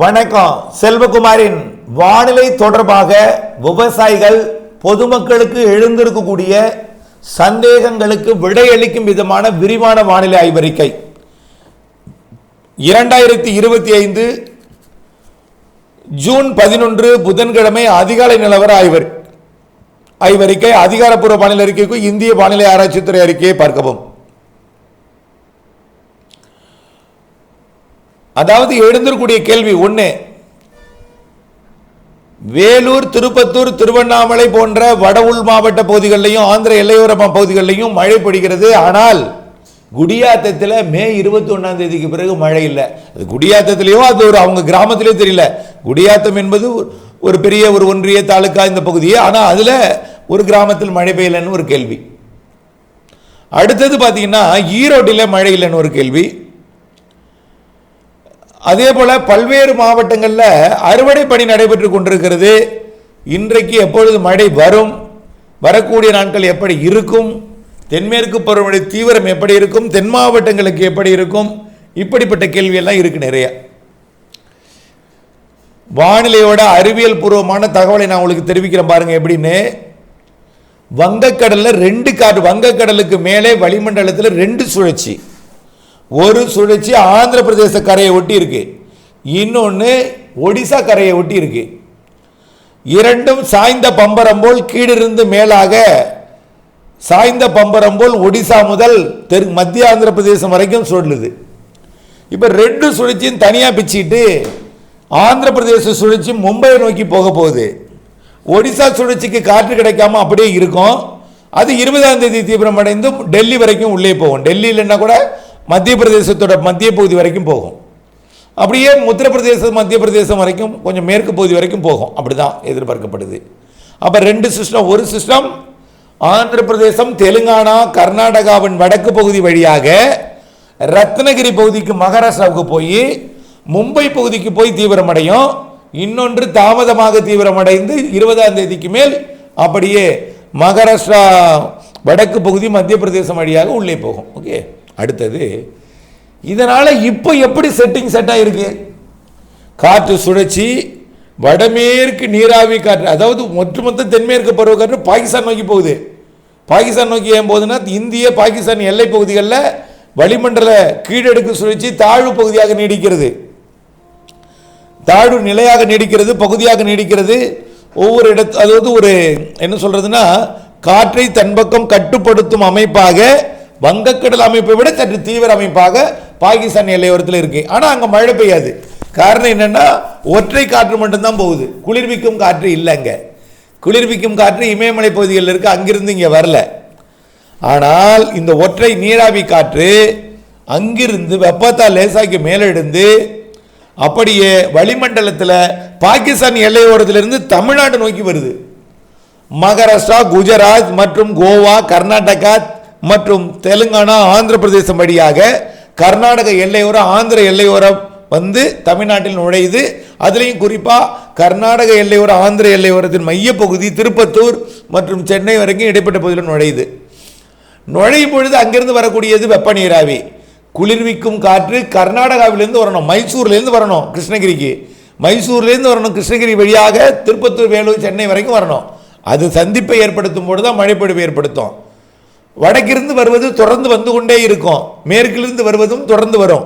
வணக்கம். செல்வகுமாரின் வானிலை தொடர்பாக விவசாயிகள் பொதுமக்களுக்கு எழுந்திருக்கக்கூடிய சந்தேகங்களுக்கு விடையளிக்கும் விதமான விரிவான வானிலை ஆய்வறிக்கை. இரண்டாயிரத்தி இருபத்தி ஐந்து ஜூன் பதினொன்று புதன்கிழமை அதிகாலை நிலவர ஆய்வர் ஆய்வறிக்கை அதிகாரப்பூர்வ வானிலை அறிக்கைக்கு இந்திய வானிலை ஆராய்ச்சித்துறை அறிக்கையை பார்க்கவும். அதாவது எழுந்திருக்கூடிய கேள்வி ஒன்று வேலூர் திருப்பத்தூர் திருவண்ணாமலை போன்ற வட உள் மாவட்ட பகுதிகளிலையும் ஆந்திர எல்லையோர பகுதிகளிலையும் மழை பொழிகிறது ஆனால் குடியாத்தத்தில் மே இருபத்தி ஒன்றாம் தேதிக்கு பிறகு மழை இல்லை. அது குடியாத்தத்திலேயோ அது ஒரு அவங்க கிராமத்திலேயோ தெரியல. குடியாத்தம் என்பது ஒரு- ஒரு பெரிய ஒரு ஒன்றிய தாலுக்கா இந்த பகுதியே. ஆனால் அதில் ஒரு கிராமத்தில் மழை பெய்யலைன்னு ஒரு கேள்வி. அடுத்தது பார்த்தீங்கன்னா ஈரோட்டில் மழை இல்லைன்னு ஒரு கேள்வி. அதே போல் பல்வேறு மாவட்டங்களில் அறுவடை பணி நடைபெற்று கொண்டிருக்கிறது. இன்றைக்கு எப்பொழுது மழை வரும்? வரக்கூடிய நாட்கள் எப்படி இருக்கும்? தென்மேற்கு பருவமழை தீவிரம் எப்படி இருக்கும்? தென் மாவட்டங்களுக்கு எப்படி இருக்கும்? இப்படிப்பட்ட கேள்வியெல்லாம் இருக்கு நிறைய. வானிலையோட அறிவியல் பூர்வமான தகவலை நான் உங்களுக்கு தெரிவிக்கிறேன் பாருங்க எப்படின்னு. வங்கக்கடலில் ரெண்டு காற்று வங்கக்கடலுக்கு மேலே வளிமண்டலத்தில் ரெண்டு சுழற்சி. ஒரு சுழற்சி ஆந்திர பிரதேச கரையை ஒட்டி இருக்கு. இன்னொன்று ஒடிசா கரையை ஒட்டி இருக்கு. இரண்டும் சாய்ந்த பம்பரம் போல் கீழிருந்து மேலாக சாய்ந்த பம்பரம் போல் ஒடிசா முதல் தெரு மத்திய ஆந்திர பிரதேசம் வரைக்கும் சொல்லுது இப்போ ரெண்டு சுழற்சியும் தனியாக பிச்சிட்டு ஆந்திர பிரதேச சுழற்சி மும்பையை நோக்கி போக போகுது. ஒடிசா சுழற்சிக்கு காற்று கிடைக்காம அப்படியே இருக்கும். அது இருபதாம் தேதி தீவிரமடைந்து டெல்லி வரைக்கும் உள்ளே போகும். டெல்லி இல்லைன்னா கூட மத்திய பிரதேசத்தோட மத்திய பகுதி வரைக்கும் போகும். அப்படியே உத்தரப்பிரதேசம் மத்திய பிரதேசம் வரைக்கும் கொஞ்சம் மேற்கு பகுதி வரைக்கும் போகும். அப்படிதான் எதிர்பார்க்கப்படுது. அப்போ ரெண்டு சிஸ்டம் ஒரு சிஸ்டம் ஆந்திர பிரதேசம் தெலுங்கானா கர்நாடகாவின் வடக்கு பகுதி வழியாக ரத்னகிரி பகுதிக்கு மகாராஷ்டிராவுக்கு போய் மும்பை பகுதிக்கு போய் தீவிரமடையும். இன்னொன்று தாமதமாக தீவிரமடைந்து இருபதாம் தேதிக்கு மேல் அப்படியே மகாராஷ்டிரா வடக்கு பகுதி மத்திய பிரதேசம் வழியாக உள்ளே போகும். ஓகே அடுத்தது இதனால் இப்போ எப்படி செட்டிங் செட் ஆகிருக்கு காற்று சுழற்சி வடமேற்கு நீராவி காற்று அதாவது ஒட்டுமொத்த தென்மேற்கு பருவக்காற்று பாகிஸ்தான் நோக்கி போகுது. பாகிஸ்தான் நோக்கி ஏன் போகுதுன்னா இந்திய பாகிஸ்தான் எல்லை பகுதிகளில் வளிமண்டல கீழடுக்கு சுழற்சி தாழ்வு பகுதியாக நீடிக்கிறது. தாழ்வு நிலையாக நீடிக்கிறது பகுதியாக நீடிக்கிறது. ஒவ்வொரு இடத்து அதாவது ஒரு என்ன சொல்கிறதுனா காற்றை தன்பக்கம் கட்டுப்படுத்தும் அமைப்பாக வங்கக்கடல் அமைப்பை விட சற்று தீவிர அமைப்பாக பாகிஸ்தான் எல்லையோரத்தில் இருக்கு. ஆனால் அங்கே மழை பெய்யாது. காரணம் என்னென்னா ஒற்றை காற்று மட்டும்தான் போகுது. குளிர்விக்கும் காற்று இல்லைங்க குளிர்விக்கும் காற்று இமயமலை பகுதிகளில் இருக்கு. அங்கிருந்து இங்கே வரல. ஆனால் இந்த ஒற்றை நீராவி காற்று அங்கிருந்து வெப்பத்தால் லேசாக்கி மேலெடுந்து அப்படியே வளிமண்டலத்தில் பாகிஸ்தான் எல்லையோரத்திலிருந்து தமிழ்நாடு நோக்கி வருது. மகாராஷ்டிரா குஜராத் மற்றும் கோவா கர்நாடகா மற்றும் தெலுங்கானா ஆந்திர பிரதேசம் வழியாக கர்நாடக எல்லையோரம் ஆந்திர எல்லையோரம் வந்து தமிழ்நாட்டில் நுழையுது. அதுலேயும் குறிப்பாக கர்நாடக எல்லையோர ஆந்திர எல்லையோரத்தின் மையப்பகுதி திருப்பத்தூர் மற்றும் சென்னை வரைக்கும் இடைப்பட்ட பகுதியில் நுழையுது. நுழையும் பொழுது அங்கிருந்து வரக்கூடியது வெப்ப நீராவி குளிர்விக்கும் காற்று கர்நாடகாவிலேருந்து வரணும் மைசூர்லேருந்து வரணும் கிருஷ்ணகிரிக்கு. மைசூர்லேருந்து வரணும் கிருஷ்ணகிரி வழியாக திருப்பத்தூர் வேலூர் சென்னை வரைக்கும் வரணும். அது சந்திப்பை ஏற்படுத்தும் பொழுது தான் மழைப்பொழிவு ஏற்படுத்தும். வடக்கிருந்து வருவது தொடர்ந்து வந்து கொண்டே இருக்கும். மேற்கிலிருந்து வருவதும் தொடர்ந்து வரும்.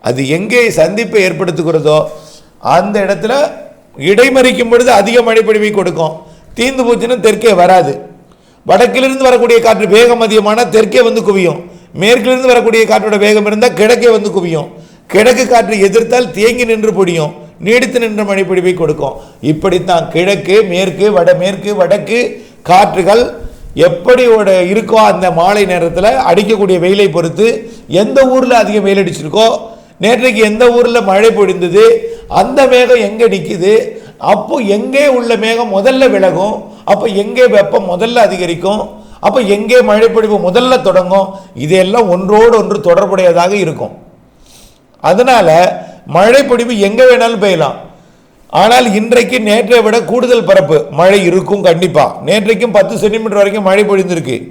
அது எங்கே சந்திப்பை ஏற்படுத்துகிறதோ அந்த இடத்துல இடைமறிக்கும் பொழுது அதிக மழைப்பொழிவை கொடுக்கும். தீந்து போச்சுன்னா தெற்கே வராது. வடக்கிலிருந்து வரக்கூடிய காற்று வேகம் அதிகமான தெற்கே வந்து குவியும். மேற்கிலிருந்து வரக்கூடிய காற்றோட வேகம் இருந்தால் கிழக்கே வந்து குவியும். கிழக்கு காற்று எதிர்த்தால் தேங்கி நின்று பொடியும் நீடித்து நின்ற மழைப்பொழிவை கொடுக்கும். இப்படித்தான் கிழக்கு மேற்கு வடமேற்கு வடக்கு காற்றுகள் எப்படி ஒரு இருக்கோ அந்த மாலை நேரத்தில் அடிக்கக்கூடிய வெயிலை பொறுத்து எந்த ஊரில் அதிகம் வெயில் அடிச்சிருக்கோ நேற்றைக்கு எந்த ஊரில் மழை பொழிந்தது அந்த மேகம் எங்கே நிற்குது அப்போ எங்கே உள்ள மேகம் முதல்ல விலகும் அப்போ எங்கே வெப்பம் முதல்ல அதிகரிக்கும் அப்போ எங்கே மழைப்பொழிவு முதல்ல தொடங்கும் இதையெல்லாம் ஒன்றோடு ஒன்று தொடர்புடையதாக இருக்கும். அதனால் மழைப்பொழிவு எங்கே வேணாலும் பெய்யலாம். ஆனால் இன்றைக்கு நேற்றை விட கூடுதல் பரப்பு மழை இருக்கும் கண்டிப்பாக நேற்றைக்கும் பத்து சென்டிமீட்டர் வரைக்கும் மழை பொழிந்திருக்கு.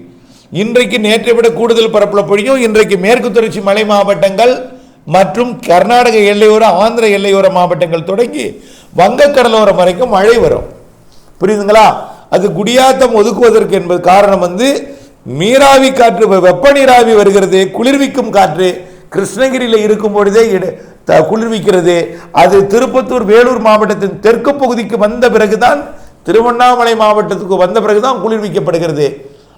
இன்றைக்கு நேற்றை விட கூடுதல் பரப்பில் பொழியும். இன்றைக்கு மேற்கு தொடர்ச்சி மலை மாவட்டங்கள் மற்றும் கர்நாடக எல்லையோர ஆந்திர எல்லையோர மாவட்டங்கள் தொடங்கி வங்கக்கடலோரம் வரைக்கும் மழை வரும். புரியுதுங்களா? அது குடியாத்தம் ஒதுக்குவதற்கு என்பது காரணம் வந்து நீராவி காற்று வெப்ப நீராவி வருகிறது குளிர்விக்கும் காற்று கிருஷ்ணகிரியில் இருக்கும் பொழுதே இட- குளிர்விக்கிறது. அது திருப்பத்தூர் வேலூர் மாவட்டத்தின் தெற்கு பகுதிக்கு வந்த பிறகுதான் திருவண்ணாமலை மாவட்டத்துக்கு வந்த பிறகுதான் குளிர்விக்கப்படுகிறது.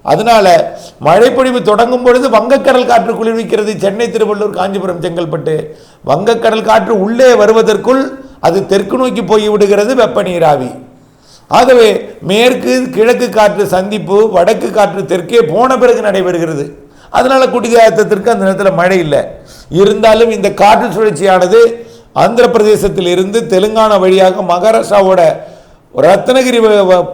அதனால மழைப்பொழிவு தொடங்கும் பொழுது வங்கக்கடல் காற்று குளிர்விக்கிறது. சென்னை திருவள்ளூர் காஞ்சிபுரம் செங்கல்பட்டு. வங்கக்கடல் காற்று உள்ளே வருவதற்குள் அது தெற்கு நோக்கி போய் விடுகிறது வெப்ப நீராவி. ஆகவே மேற்கு கிழக்கு காற்று சந்திப்பு வடக்கு காற்று தெற்கே போன பிறகு நடைபெறுகிறது. அதனால குடிகாத்தத்திற்கு அந்த நேரத்தில் மழை இல்லை. இருந்தாலும் இந்த காற்று சுழற்சியானது ஆந்திர பிரதேசத்தில் இருந்து தெலுங்கானா வழியாக மகாராஷ்டிராவோட ரத்னகிரி வ-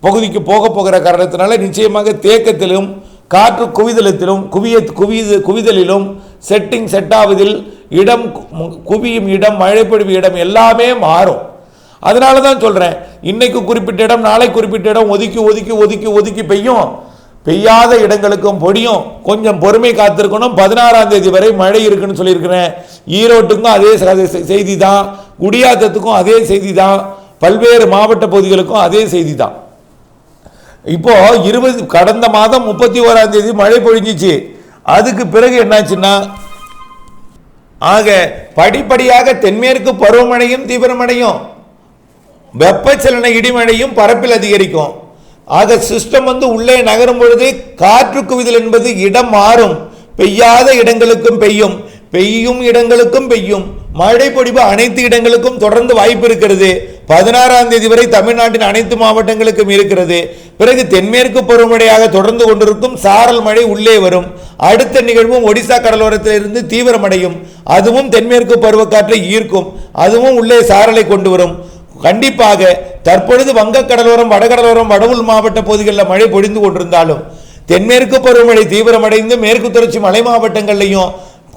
பகுதிக்கு போக போகிற காரணத்தினால நிச்சயமாக தேக்கத்திலும் காற்று குவிதலத்திலும் குவிய குவிது குவிதலிலும் செட்டிங் செட் ஆவதில் இடம் குவியும் இடம் மழைப்பொழிவு இடம் எல்லாமே மாறும். அதனால தான் சொல்கிறேன் இன்னைக்கு குறிப்பிட்ட இடம் நாளை குறிப்பிட்ட இடம் ஒதுக்கி ஒதுக்கி ஒதுக்கி ஒதுக்கி பெய்யும். பெய்யாத இடங்களுக்கும் பொடியும் கொஞ்சம் பொறுமை காத்திருக்கணும். பதினாறாம் தேதி வரை மழை இருக்குன்னு சொல்லியிருக்கிறேன். ஈரோட்டுக்கும் அதே செய்தி தான் குடியாத்தத்துக்கும் அதே செய்தி தான் பல்வேறு மாவட்ட பகுதிகளுக்கும் அதே செய்தி தான் இப்போ இருபது கடந்த மாதம் முப்பத்தி ஓராம் தேதி மழை பொழிஞ்சிச்சு. அதுக்கு பிறகு என்னாச்சுன்னா ஆக படிப்படியாக தென்மேற்கு பருவமழையும் தீவிரமடையும். வெப்பச்சலன இடிமழையும் பரப்பில் அதிகரிக்கும். ஆக சிஸ்டம் வந்து உள்ளே நகரும் பொழுது காற்று குவிதல் என்பது இடம் மாறும். பெய்யாத இடங்களுக்கும் பெய்யும். பெய்யும் இடங்களுக்கும் பெய்யும். மழை பொழிவு அனைத்து இடங்களுக்கும் தொடர்ந்து வாய்ப்பு இருக்கிறது. பதினாறாம் தேதி வரை தமிழ்நாட்டின் அனைத்து மாவட்டங்களுக்கும் இருக்கிறது. பிறகு தென்மேற்கு பருவமழையாக தொடர்ந்து கொண்டிருக்கும் சாரல் மழை உள்ளே வரும். அடுத்த நிகழ்வும் ஒடிசா கடலோரத்திலிருந்து தீவிரமடையும். அதுவும் தென்மேற்கு பருவக்காற்றை ஈர்க்கும். அதுவும் உள்ளே சாரலை கொண்டு வரும். கண்டிப்பாக தற்பொழுது வங்கக்கடலோரம் வடகடலோரம் வடவுள் மாவட்ட பகுதிகளில் மழை பொழிந்து கொண்டிருந்தாலும் தென்மேற்கு பருவமழை தீவிரமடைந்து மேற்கு தொடர்ச்சி மலை மாவட்டங்கள்லையும்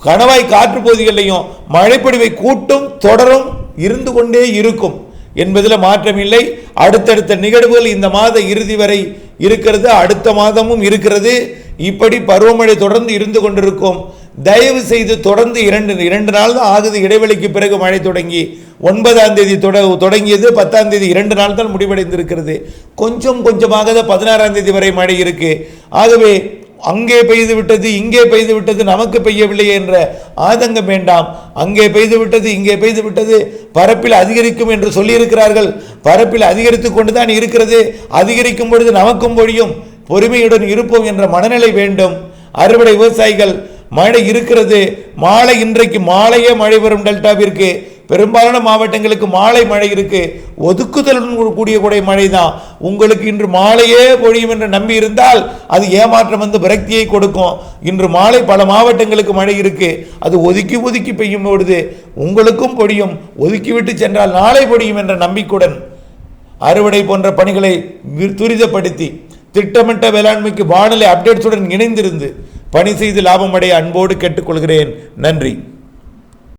கணவாய் காற்று பகுதிகளிலையும் மழைப்பொழிவை கூட்டும் தொடரும் இருந்து கொண்டே இருக்கும் என்பதில் மாற்றமில்லை அடுத்தடுத்த நிகழ்வுகள் இந்த மாத இறுதி வரை இருக்கிறது. அடுத்த மாதமும் இருக்கிறது. இப்படி பருவமழை தொடர்ந்து இருந்து கொண்டிருக்கும் தயவு செய்து தொடர்ந்து இரண்டு இரண்டு நாள் தான் ஆகுது. இடைவெளிக்கு பிறகு மழை தொடங்கி ஒன்பதாம் தேதி தொட தொடங்கியது. பத்தாம் தேதி இரண்டு நாள் தான் முடிவடைந்திருக்கிறது. கொஞ்சம் கொஞ்சமாக தான் பதினாறாம் தேதி வரை மழை இருக்கு. ஆகவே அங்கே பெய்து விட்டது இங்கே பெய்து விட்டது நமக்கு பெய்யவில்லை என்ற ஆதங்கம் வேண்டாம். அங்கே பெய்து விட்டது இங்கே பெய்து விட்டது பரப்பில் அதிகரிக்கும் என்று சொல்லியிருக்கிறார்கள். பரப்பில் அதிகரித்து கொண்டு தான் இருக்கிறது. அதிகரிக்கும் பொழுது நமக்கும் பொழியும் பொறுமையுடன் இருப்போம் என்ற மனநிலை வேண்டும். அறுவடை விவசாயிகள் மழை இருக்கிறது. மாலை இன்றைக்கு மாலையே மழை வரும் டெல்டாவிற்கு. பெரும்பாலான மாவட்டங்களுக்கு மாலை மழை இருக்கு. ஒதுக்குதலுடன் கூடிய கூடிய மழை தான். உங்களுக்கு இன்று மாலையே பொழியும் என்று நம்பி இருந்தால் அது ஏமாற்றம் வந்து விரக்தியை கொடுக்கும். இன்று மாலை பல மாவட்டங்களுக்கு மழை இருக்கு. அது ஒதுக்கி ஒதுக்கி பெய்யும் பொழுது உங்களுக்கும் பொழியும். ஒதுக்கிவிட்டு சென்றால் நாளை பொழியும் என்ற நம்பிக்கையுடன் அறுவடை போன்ற பணிகளை துரிதப்படுத்தி திட்டமிட்ட வேளாண்மைக்கு வானிலை அப்டேட்ஸுடன் இணைந்திருந்து பணி செய்து லாபமடைய அன்போடு கேட்டுக்கொள்கிறேன். நன்றி.